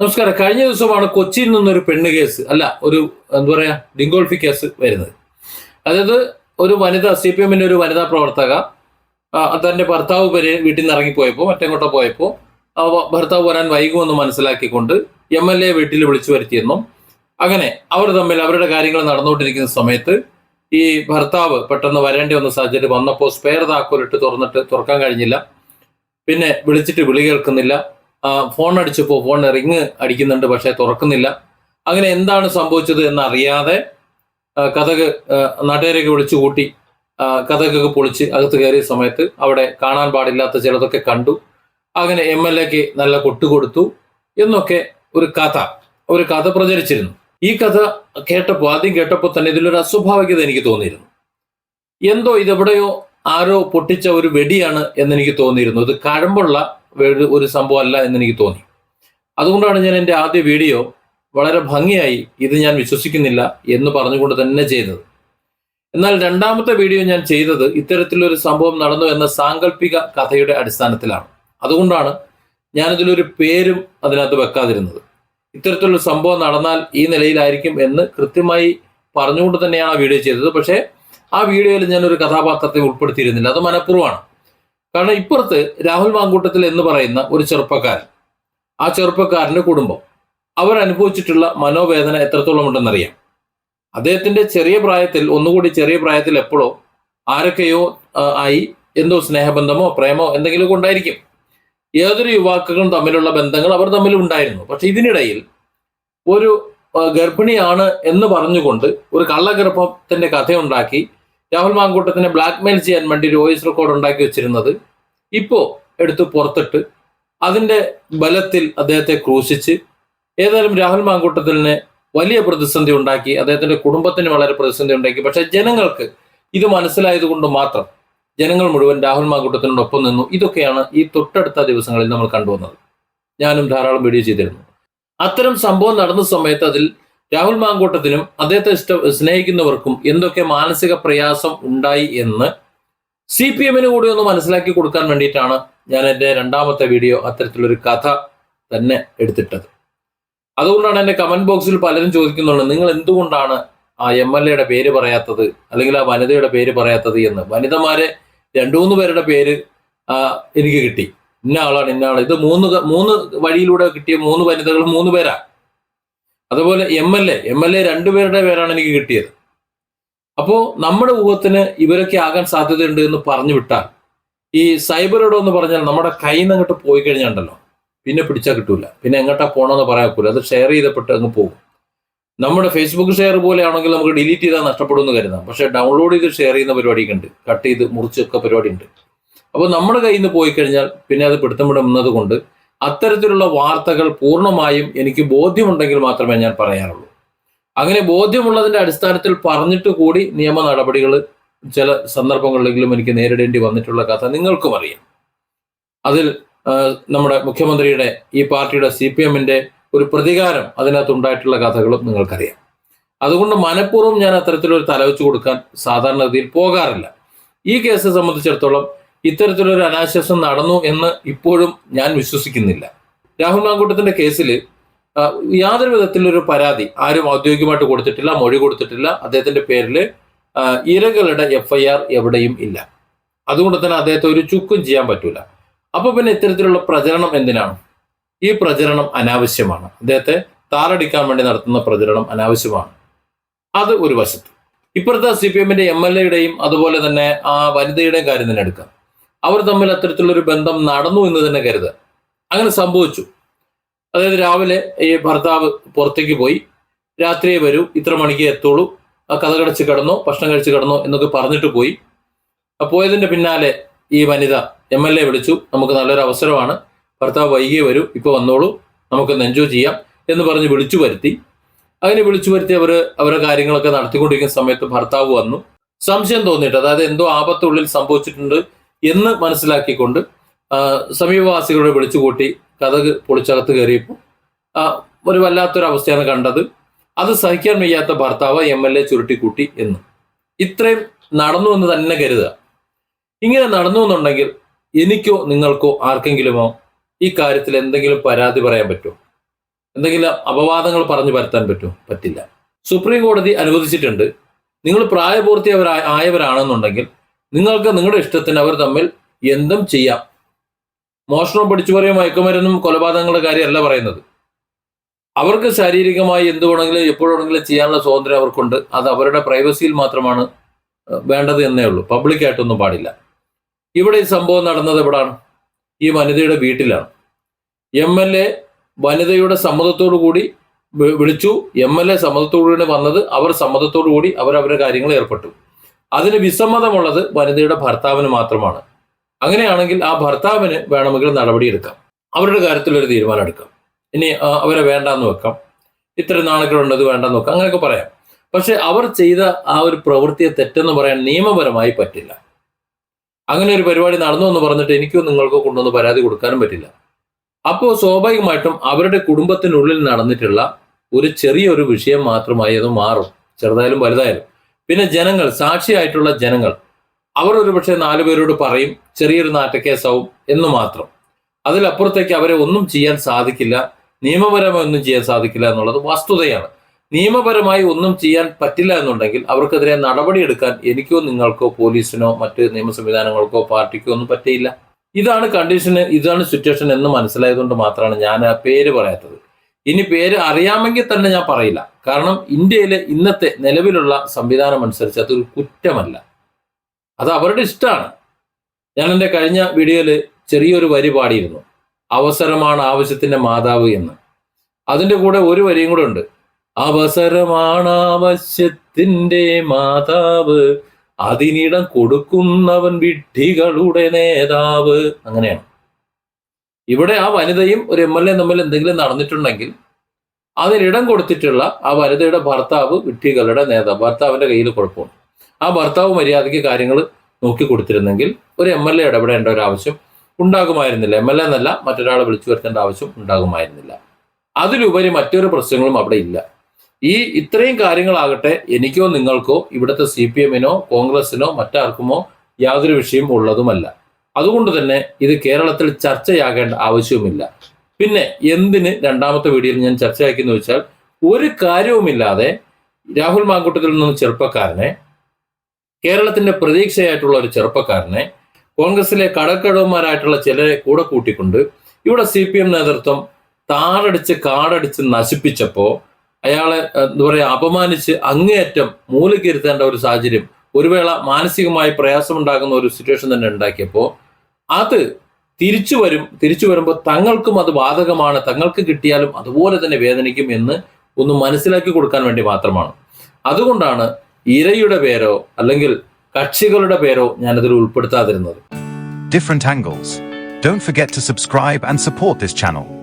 നമസ്കാരം. കഴിഞ്ഞ ദിവസമാണ് കൊച്ചിയിൽ നിന്നൊരു പെണ്ണ് കേസ് അല്ല ഒരു എന്താ പറയാ ഡിങ്കോൾഫി കേസ് വരുന്നത്. അതായത് ഒരു വനിത സി പി എമ്മിന്റെ ഒരു വനിതാ പ്രവർത്തക തന്റെ ഭർത്താവ് പേര് വീട്ടിൽ നിന്ന് ഇറങ്ങിപ്പോയപ്പോൾ മറ്റെങ്ങോട്ടോ പോയപ്പോൾ ഭർത്താവ് വരാൻ വൈകുമെന്ന് മനസ്സിലാക്കിക്കൊണ്ട് എം എൽ എ വീട്ടിൽ വിളിച്ചു വരുത്തിയെന്നും അങ്ങനെ അവർ തമ്മിൽ അവരുടെ കാര്യങ്ങൾ നടന്നുകൊണ്ടിരിക്കുന്ന സമയത്ത് ഈ ഭർത്താവ് പെട്ടെന്ന് വരേണ്ടി വന്ന സാഹചര്യം വന്നപ്പോൾ സ്പെയർ താക്കോലിട്ട് തുറന്നിട്ട് തുറക്കാൻ കഴിഞ്ഞില്ല. പിന്നെ വിളിച്ചിട്ട് വിളി കേൾക്കുന്നില്ല. ഫോൺ അടിച്ചപ്പോൾ ഫോൺ റിങ് അടിക്കുന്നുണ്ട് പക്ഷേ തുറക്കുന്നില്ല. അങ്ങനെ എന്താണ് സംഭവിച്ചത് എന്നറിയാതെ കഥക് നാട്ടുകാരെയൊക്കെ വിളിച്ചു കൂട്ടി കഥകൊക്കെ പൊളിച്ച് അകത്ത് കയറിയ സമയത്ത് അവിടെ കാണാൻ പാടില്ലാത്ത ചിലതൊക്കെ കണ്ടു. അങ്ങനെ എം എൽ എക്ക് നല്ല കൊട്ടുകൊടുത്തു എന്നൊക്കെ ഒരു കഥ ഒരു കഥ പ്രചരിച്ചിരുന്നു. ഈ കഥ കേട്ടപ്പോൾ ആദ്യം കേട്ടപ്പോൾ തന്നെ ഇതിലൊരു അസ്വാഭാവികത എനിക്ക് തോന്നിയിരുന്നു. എന്തോ ഇതെവിടെയോ ആരോ പൊട്ടിച്ച ഒരു വെടിയാണ് എന്നെനിക്ക് തോന്നിയിരുന്നു. ഇത് കഴമ്പുള്ള ഒരു സംഭവം അല്ല എന്നെനിക്ക് തോന്നി. അതുകൊണ്ടാണ് ഞാൻ എന്റെ ആദ്യ വീഡിയോ വളരെ ഭംഗിയായി ഇത് ഞാൻ വിശ്വസിക്കുന്നില്ല എന്ന് പറഞ്ഞുകൊണ്ട് തന്നെ ചെയ്തത്. എന്നാൽ രണ്ടാമത്തെ വീഡിയോ ഞാൻ ചെയ്തത് ഇത്തരത്തിലൊരു സംഭവം നടന്നു എന്ന സാങ്കല്പിക കഥയുടെ അടിസ്ഥാനത്തിലാണ്. അതുകൊണ്ടാണ് ഞാനിതിലൊരു പേരും അതിനകത്ത് വെക്കാതിരുന്നത്. ഇത്തരത്തിലൊരു സംഭവം നടന്നാൽ ഈ നിലയിലായിരിക്കും എന്ന് കൃത്യമായി പറഞ്ഞുകൊണ്ട് തന്നെയാണ് ആ വീഡിയോ ചെയ്തത്. പക്ഷേ ആ വീഡിയോയിൽ ഞാനൊരു കഥാപാത്രത്തെ ഉൾപ്പെടുത്തിയിരുന്നില്ല. അത് മനഃപൂർവമാണ്. കാരണം ഇപ്പുറത്ത് രാഹുൽ മാങ്കൂട്ടത്തിൽ എന്ന് പറയുന്ന ഒരു ചെറുപ്പക്കാരൻ. ആ ചെറുപ്പക്കാരന്റെ കുടുംബം. അവർ അനുഭവിച്ചിട്ടുള്ള മനോവേദന എത്രത്തോളം ഉണ്ടെന്നറിയാം. അദ്ദേഹത്തിന്റെ ചെറിയ പ്രായത്തിൽ ഒന്നുകൂടി ചെറിയ പ്രായത്തിൽ എപ്പോഴോ ആരൊക്കെയോ ആയി എന്തോ സ്നേഹബന്ധമോ പ്രേമോ എന്തെങ്കിലുമൊക്കെ ഉണ്ടായിരിക്കും. ഏതൊരു യുവാക്കളും തമ്മിലുള്ള ബന്ധങ്ങൾ അവർ തമ്മിൽ ഉണ്ടായിരുന്നു. പക്ഷെ ഇതിനിടയിൽ ഒരു ഗർഭിണിയാണ് എന്ന് പറഞ്ഞുകൊണ്ട് ഒരു കള്ളഗർഭത്തിന്റെ കഥയുണ്ടാക്കി രാഹുൽ മാങ്കൂട്ടത്തിനെ ബ്ലാക്ക്മെയിൽ ചെയ്യാൻ വേണ്ടി ഒരു വോയിസ് റെക്കോർഡ് ഉണ്ടാക്കി വെച്ചിരുന്നത്. ഇപ്പോൾ എടുത്ത് പുറത്തിട്ട് അതിന്റെ ബലത്തിൽ അദ്ദേഹത്തെ ക്രൂശിച്ച് ഏതായാലും രാഹുൽ മാങ്കൂട്ടത്തിന് വലിയ പ്രതിസന്ധി ഉണ്ടാക്കി. അദ്ദേഹത്തിന്റെ കുടുംബത്തിന് വളരെ പ്രതിസന്ധി ഉണ്ടാക്കി. പക്ഷേ ജനങ്ങൾക്ക് ഇത് മനസ്സിലായത് കൊണ്ട് മാത്രം ജനങ്ങൾ മുഴുവൻ രാഹുൽ മാങ്കൂട്ടത്തിനോടൊപ്പം നിന്നു. ഇതൊക്കെയാണ് ഈ തൊട്ടടുത്ത ദിവസങ്ങളിൽ നമ്മൾ കണ്ടുവന്നത്. ഞാനും ധാരാളം വീഡിയോ ചെയ്തിരുന്നു. അത്തരം സംഭവം നടന്ന സമയത്ത് അതിൽ രാഹുൽ മാങ്കൂട്ടത്തിനും അദ്ദേഹത്തെ ഇഷ്ട സ്നേഹിക്കുന്നവർക്കും എന്തൊക്കെ മാനസിക പ്രയാസം ഉണ്ടായി എന്ന് സി പി എമ്മിന് കൂടി ഒന്ന് മനസ്സിലാക്കി കൊടുക്കാൻ വേണ്ടിയിട്ടാണ് ഞാൻ എന്റെ രണ്ടാമത്തെ വീഡിയോ അത്തരത്തിലൊരു കഥ തന്നെ എടുത്തിട്ടത്. അതുകൊണ്ടാണ് എന്റെ കമന്റ് ബോക്സിൽ പലരും ചോദിക്കുന്നുണ്ട് നിങ്ങൾ എന്തുകൊണ്ടാണ് ആ എം എൽ എയുടെ പേര് പറയാത്തത്? അല്ലെങ്കിൽ ആ വനിതയുടെ പേര് പറയാത്തത് എന്ന്? വനിതമാരെ രണ്ടു മൂന്ന് പേരുടെ പേര് എനിക്ക് കിട്ടി. ഇന്ന ആളാണ് ഇന്ന ആളാണ്. ഇത് മൂന്ന് മൂന്ന് വഴിയിലൂടെ കിട്ടിയ മൂന്ന് വനിതകൾ മൂന്ന് പേരാ. അതുപോലെ M L A M L A രണ്ടുപേരുടെ പേരാണ് എനിക്ക് കിട്ടിയത്. അപ്പോ നമ്മുടെ ഊഹത്തിന് ഇവരൊക്കെ ആകാൻ സാധ്യതയുണ്ട് എന്ന് പറഞ്ഞു വിട്ടാൽ ഈ സൈബർ ഇടം എന്ന് പറഞ്ഞാൽ നമ്മുടെ കയ്യിൽ നിന്ന് അങ്ങോട്ട് പോയി കഴിഞ്ഞാണ്ടല്ലോ. പിന്നെ പിടിച്ചാൽ കിട്ടൂല. പിന്നെ എങ്ങോട്ടാ പോകണമെന്ന് പറയാൻ പോലും അത് ഷെയർ ചെയ്തപ്പെട്ട് അങ്ങ് പോകും. നമ്മുടെ ഫേസ്ബുക്ക് ഷെയർ പോലെയാണെങ്കിൽ നമുക്ക് ഡിലീറ്റ് ചെയ്താൽ നഷ്ടപ്പെടുമെന്ന് കരുതാം. പക്ഷെ ഡൗൺലോഡ് ചെയ്ത് ഷെയർ ചെയ്യുന്ന പരിപാടിയൊക്കെ ഉണ്ട് കട്ട് ചെയ്ത് മുറിച്ചൊക്കെ പരിപാടി ഉണ്ട് അപ്പോൾ നമ്മുടെ കയ്യിൽ നിന്ന് പോയി കഴിഞ്ഞാൽ പിന്നെ അത് പിടുത്തം വിടുന്നത് കൊണ്ട് അത്തരത്തിലുള്ള വാർത്തകൾ പൂർണമായും എനിക്ക് ബോധ്യമുണ്ടെങ്കിൽ മാത്രമേ ഞാൻ പറയാറുള്ളൂ. അങ്ങനെ ബോധ്യമുള്ളതിന്റെ അടിസ്ഥാനത്തിൽ പറഞ്ഞിട്ട് കൂടി നിയമ നടപടികൾ ചില സന്ദർഭങ്ങളിലെങ്കിലും എനിക്ക് നേരിടേണ്ടി വന്നിട്ടുള്ള കഥ നിങ്ങൾക്കും അറിയാം. അതിൽ നമ്മുടെ മുഖ്യമന്ത്രിയുടെ ഈ പാർട്ടിയുടെ സി പി എമ്മിന്റെ ഒരു പ്രതികാരം അതിനകത്ത് ഉണ്ടായിട്ടുള്ള കഥകളും നിങ്ങൾക്കറിയാം. അതുകൊണ്ട് മനഃപൂർവം ഞാൻ അത്തരത്തിലൊരു തലവെച്ച് കൊടുക്കാൻ സാധാരണഗതിയിൽ പോകാറില്ല. ഈ കേസ് സംബന്ധിച്ചിടത്തോളം ഇത്തരത്തിലൊരു അനാശാസം നടന്നു എന്ന് ഇപ്പോഴും ഞാൻ വിശ്വസിക്കുന്നില്ല. രാഹുൽ മാങ്കൂട്ടത്തിന്റെ കേസിൽ യാതൊരു വിധത്തിലൊരു പരാതി ആരും ഔദ്യോഗികമായിട്ട് കൊടുത്തിട്ടില്ല മൊഴി കൊടുത്തിട്ടില്ല. അദ്ദേഹത്തിന്റെ പേരിൽ ഇരകളുടെ എഫ് ഐ ആർ എവിടെയും ഇല്ല. അതുകൊണ്ട് തന്നെ അദ്ദേഹത്തെ ഒരു ചുക്കും ചെയ്യാൻ പറ്റൂല. അപ്പൊ പിന്നെ ഇത്തരത്തിലുള്ള പ്രചരണം എന്തിനാണ്? ഈ പ്രചരണം അനാവശ്യമാണ്. അദ്ദേഹത്തെ താറടിക്കാൻ വേണ്ടി നടത്തുന്ന പ്രചരണം അനാവശ്യമാണ്. അത് ഒരു വശത്ത്. ഇപ്പുറത്തെ സി പി എമ്മിന്റെ എം എൽ എയുടെയും അതുപോലെ തന്നെ ആ വനിതയുടെയും കാര്യം തന്നെ എടുക്കാം. അവർ തമ്മിൽ അത്തരത്തിലുള്ളൊരു ബന്ധം നടന്നു എന്ന് തന്നെ കരുതുക അങ്ങനെ സംഭവിച്ചു. അതായത് രാവിലെ ഈ ഭർത്താവ് പുറത്തേക്ക് പോയി രാത്രിയെ വരൂ ഇത്ര മണിക്ക് എത്തുള്ളൂ കഥ കടച്ച് കിടന്നോ ഭക്ഷണം കഴിച്ച് കിടന്നോ എന്നൊക്കെ പറഞ്ഞിട്ട് പോയി. പോയതിന്റെ പിന്നാലെ ഈ വനിത എം എൽ എ വിളിച്ചു നമുക്ക് നല്ലൊരു അവസരമാണ് ഭർത്താവ് വൈകിയേ വരൂ ഇപ്പൊ വന്നോളൂ നമുക്ക് എൻജോയ് ചെയ്യാം എന്ന് പറഞ്ഞ് വിളിച്ചു വരുത്തി. അങ്ങനെ വിളിച്ചു വരുത്തി അവർ അവരുടെ കാര്യങ്ങളൊക്കെ നടത്തിക്കൊണ്ടിരിക്കുന്ന സമയത്ത് ഭർത്താവ് വന്നു. സംശയം തോന്നിയിട്ട് അതായത് എന്തോ ആപത്തുള്ളിൽ സംഭവിച്ചിട്ടുണ്ട് എന്ന് മനസ്സിലാക്കിക്കൊണ്ട് സമീപവാസികളെ വിളിച്ചു കൂട്ടി കഥക് പൊളിച്ചകത്ത് കയറിയപ്പോൾ ഒരു വല്ലാത്തൊരു അവസ്ഥയാണ് കണ്ടത്. അത് സഹിക്കാൻ വയ്യാത്ത ഭർത്താവ് എം എൽ എ ചുരുട്ടിക്കൂട്ടി എന്ന്. ഇത്രയും നടന്നു എന്ന് തന്നെ കരുതുക. ഇങ്ങനെ നടന്നു എന്നുണ്ടെങ്കിൽ എനിക്കോ നിങ്ങൾക്കോ ആർക്കെങ്കിലുമോ ഈ കാര്യത്തിൽ എന്തെങ്കിലും പരാതി പറയാൻ പറ്റുമോ? എന്തെങ്കിലും അപവാദങ്ങൾ പറഞ്ഞു പരത്താൻ പറ്റുമോ? പറ്റില്ല. സുപ്രീം കോടതി അനുവദിച്ചിട്ടുണ്ട്. നിങ്ങൾ പ്രായപൂർത്തിയവർ ആയവരാണെന്നുണ്ടെങ്കിൽ നിങ്ങൾക്ക് നിങ്ങളുടെ ഇഷ്ടത്തിന് അവർ തമ്മിൽ എന്തും ചെയ്യാം. മോഷണം പഠിച്ചു പറയും മയക്കുമരുന്നും കൊലപാതകങ്ങളുടെ കാര്യമല്ല പറയുന്നത്. അവർക്ക് ശാരീരികമായി എന്ത് വേണമെങ്കിലും എപ്പോഴാണെങ്കിലും ചെയ്യാനുള്ള സ്വാതന്ത്ര്യം അവർക്കുണ്ട്. അത് അവരുടെ പ്രൈവസിയിൽ മാത്രമാണ് വേണ്ടത് എന്നേ ഉള്ളൂ. പബ്ലിക്കായിട്ടൊന്നും പാടില്ല. ഇവിടെ ഈ സംഭവം നടന്നത് എവിടാണ്? ഈ വനിതയുടെ വീട്ടിലാണ്. എം എൽ എ വനിതയുടെ സമ്മതത്തോടു കൂടി വിളിച്ചു. എം എൽ എ സമ്മതത്തോടു കൂടി വന്നത് അവർ സമ്മതത്തോടു കൂടി അവർ അവരുടെ കാര്യങ്ങൾ ഏർപ്പെട്ടു. അതിന് വിസമ്മതമുള്ളത് വനിതയുടെ ഭർത്താവിന് മാത്രമാണ്. അങ്ങനെയാണെങ്കിൽ ആ ഭർത്താവിന് വേണമെങ്കിൽ നടപടിയെടുക്കാം. അവരുടെ കാര്യത്തിൽ ഒരു തീരുമാനം എടുക്കാം ഇനി അവരെ വേണ്ടാന്ന് വെക്കാം. ഇത്ര നാണക്കേടുണ്ട് അത് വേണ്ടെന്ന് വെക്കാം. അങ്ങനെയൊക്കെ പറയാം. പക്ഷെ അവർ ചെയ്ത ആ ഒരു പ്രവൃത്തിയെ തെറ്റെന്ന് പറയാൻ നിയമപരമായി പറ്റില്ല. അങ്ങനെ ഒരു പരിപാടി നടന്നു എന്ന് പറഞ്ഞിട്ട് എനിക്കോ നിങ്ങൾക്കോ കൊണ്ടുവന്ന് പരാതി കൊടുക്കാനും പറ്റില്ല. അപ്പോൾ സ്വാഭാവികമായിട്ടും അവരുടെ കുടുംബത്തിനുള്ളിൽ നടന്നിട്ടുള്ള ഒരു ചെറിയൊരു വിഷയം മാത്രമായി അത് മാറും. ചെറുതായാലും വലുതായാലും. പിന്നെ ജനങ്ങൾ സാക്ഷിയായിട്ടുള്ള ജനങ്ങൾ. അവർ ഒരുപക്ഷെ നാലു പേരോട് പറയും ചെറിയൊരു നാട്ടക്കേസാവും എന്ന് മാത്രം. അതിലപ്പുറത്തേക്ക് അവരെ ഒന്നും ചെയ്യാൻ സാധിക്കില്ല. നിയമപരമായി ഒന്നും ചെയ്യാൻ സാധിക്കില്ല എന്നുള്ളത് വസ്തുതയാണ്. നിയമപരമായി ഒന്നും ചെയ്യാൻ പറ്റില്ല എന്നുണ്ടെങ്കിൽ അവർക്കെതിരെ നടപടിയെടുക്കാൻ എനിക്കോ നിങ്ങൾക്കോ പോലീസിനോ മറ്റ് നിയമ സംവിധാനങ്ങൾക്കോ പാർട്ടിക്കോ ഒന്നും പറ്റിയില്ല. ഇതാണ് കണ്ടീഷന് ഇതാണ് സിറ്റുവേഷൻ എന്ന് മനസ്സിലായതുകൊണ്ട് മാത്രമാണ് ഞാൻ ആ പേര് പറയാത്തത്. ഇനി പേര് അറിയാമെങ്കിൽ തന്നെ ഞാൻ പറയില്ല. കാരണം ഇന്ത്യയിലെ ഇന്നത്തെ നിലവിലുള്ള സംവിധാനം അനുസരിച്ച് അതൊരു കുറ്റമല്ല. അത് അവരുടെ ഇഷ്ടമാണ്. ഞാൻ എന്റെ കഴിഞ്ഞ വീഡിയോയിൽ ചെറിയൊരു വരി പാടിയിരുന്നു. അവസരമാണ് ആവശ്യത്തിന്റെ മാതാവ് എന്ന്. അതിന്റെ കൂടെ ഒരു വരിയും കൂടെ ഉണ്ട്. അവസരമാണ് ആവശ്യത്തിന്റെ മാതാവ്. അതിനിടം കൊടുക്കുന്നവൻ വിഡ്ഢികളുടെ നേതാവ്. അങ്ങനെയാണ്. ഇവിടെ ആ വനിതയും ഒരു എം എൽ എ തമ്മിൽ എന്തെങ്കിലും നടന്നിട്ടുണ്ടെങ്കിൽ അതിനിടം കൊടുത്തിട്ടുള്ള ആ വനിതയുടെ ഭർത്താവ് വിട്ടികളുടെ നേതാവ് ഭർത്താവിന്റെ കയ്യിൽ കുഴപ്പമുണ്ട് ആ ഭർത്താവ് മര്യാദയ്ക്ക് കാര്യങ്ങൾ നോക്കി കൊടുത്തിരുന്നെങ്കിൽ ഒരു എം എൽ എ ഇടപെടേണ്ട ഒരു ആവശ്യം ഉണ്ടാകുമായിരുന്നില്ല. എം എൽ എ എന്നല്ല മറ്റൊരാളെ വിളിച്ചു വരുത്തേണ്ട ആവശ്യം ഉണ്ടാകുമായിരുന്നില്ല. അതിലുപരി മറ്റൊരു പ്രശ്നങ്ങളും അവിടെ ഇല്ല. ഈ ഇത്രയും കാര്യങ്ങളാകട്ടെ എനിക്കോ നിങ്ങൾക്കോ ഇവിടുത്തെ സി പി എമ്മിനോ കോൺഗ്രസിനോ മറ്റാർക്കുമോ യാതൊരു വിഷയം ഉള്ളതുമല്ല. അതുകൊണ്ട് തന്നെ ഇത് കേരളത്തിൽ ചർച്ചയാകേണ്ട ആവശ്യവുമില്ല. പിന്നെ എന്തിന് രണ്ടാമത്തെ വീഡിയോയിൽ ഞാൻ ചർച്ചയാക്കിയെന്ന് വെച്ചാൽ ഒരു കാര്യവുമില്ലാതെ രാഹുൽ മാങ്കുട്ടത്തിൽ നിന്നും ചെറുപ്പക്കാരനെ കേരളത്തിന്റെ പ്രതീക്ഷയായിട്ടുള്ള ഒരു ചെറുപ്പക്കാരനെ കോൺഗ്രസിലെ കടക്കടവന്മാരായിട്ടുള്ള ചിലരെ കൂടെ കൂട്ടിക്കൊണ്ട് ഇവിടെ സി പി എം നേതൃത്വം താറടിച്ച് കാടടിച്ച് നശിപ്പിച്ചപ്പോ അയാളെ എന്താ പറയാ അപമാനിച്ച് അങ്ങേയറ്റം മൂലക്കിരുത്തേണ്ട ഒരു സാഹചര്യം ഒരു വേള മാനസികമായി പ്രയാസമുണ്ടാകുന്ന ഒരു സിറ്റുവേഷൻ തന്നെ ഉണ്ടാക്കിയപ്പോൾ അത് തിരിച്ചു വരും തിരിച്ചു വരുമ്പോൾ തങ്ങൾക്കും അത് ബാധകമാണ് തങ്ങൾക്ക് കിട്ടിയാലും അതുപോലെ തന്നെ വേദനിക്കും എന്ന് ഒന്ന് മനസ്സിലാക്കി കൊടുക്കാൻ വേണ്ടി മാത്രമാണ്. അതുകൊണ്ടാണ് ഇരയുടെ പേരോ അല്ലെങ്കിൽ കക്ഷികളുടെ പേരോ ഞാൻ അതിൽ ഉൾപ്പെടുത്താതിരുന്നത്. Different angles don't forget to subscribe and support this channel.